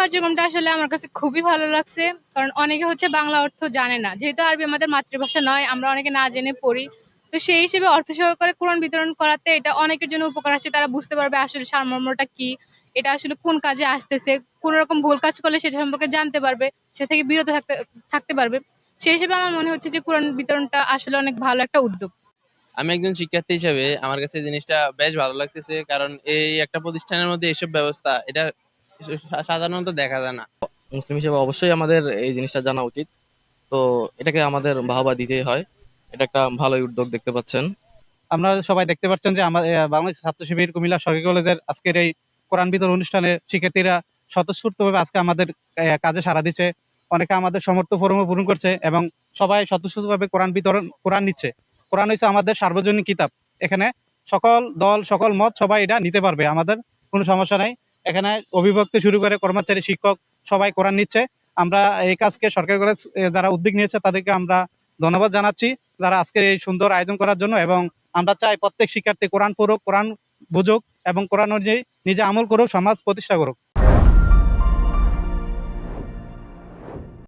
কার্যক্রমটা আসলে আমার কাছে খুবই ভালো লাগছে, কারণ অনেকে হচ্ছে বাংলা অর্থ জানে না। যেহেতু আরবি আমাদের মাতৃভাষা নয়, আমরা অনেকে না জেনে পড়ি। তো সেই হিসেবে অর্থ সহকারে কোরআন বিতরণ করাতে এটা অনেকের জন্য উপকার আছে তারা বুঝতে পারবে আসলে সারমর্মটা কি, এটা আসলে কোন কাজে আসতেছে, কোন রকম ভুল কাজ করলে সেটা সম্পর্কে জানতে পারবে, সে থেকে বিরত থাকতে থাকতে পারবে। সেই হিসেবে আমার মনে হচ্ছে যে কোরআন বিতরণটা আসলে অনেক ভালো একটা উদ্যোগ। আমি একজন শিক্ষার্থী হিসেবে আমার কাছে এই জিনিসটা বেশ ভালো লাগতেছে কারণ এই একটা প্রতিষ্ঠানের মধ্যে এইসব ব্যবস্থা এটা সাধারণত দেখা যায় না। মুসলিম হিসেবে অবশ্যই আমাদের এই জিনিসটা জানা উচিত। তো এটাকে আমাদের বাহবা দিতেই হয়। এটা একটা ভালোই উদ্যোগ দেখতে পাচ্ছেন। আপনারা সবাই দেখতে পাচ্ছেন যে আমাদের বাংলাদেশ ছাত্র শিবির কুমিল্লা সরকারি কলেজের আজকের এই কোরআন বিতরণ অনুষ্ঠানে শিক্ষার্থীরা স্বতঃস্ফূর্তভাবে আজকে আমাদের কাজে সাড়া দিচ্ছে। অনেকে আমাদের সমর্থ ফরমও পূরণ করছে এবং সবাই স্বতঃস্ফূর্তভাবে কোরআন বিতরণ কোরআন নিচ্ছে। কোরআন হচ্ছে আমাদের সার্বজনীন কিতাব। এখানে সকল দল, সকল মত সবাই এটা নিতে পারবে, আমাদের কোনো সমস্যা নাই। এখানে অভিভাবক থেকে শুরু করে কর্মচারী, শিক্ষক সবাই কোরআন নিচ্ছে। আমরা এই কাজকে সরকারি কলেজ যারা উদ্যোগ নিয়েছে তাদেরকে আমরা ধন্যবাদ জানাচ্ছি, যারা আজকের এই সুন্দর আয়োজন করার জন্য এবং আমরা চাই প্রত্যেক শিক্ষার্থী কোরআন পড়ুক, কোরআন বুঝুক এবং কোরআন অনুযায়ী নিজে আমল করুক, সমাজ প্রতিষ্ঠা করুক।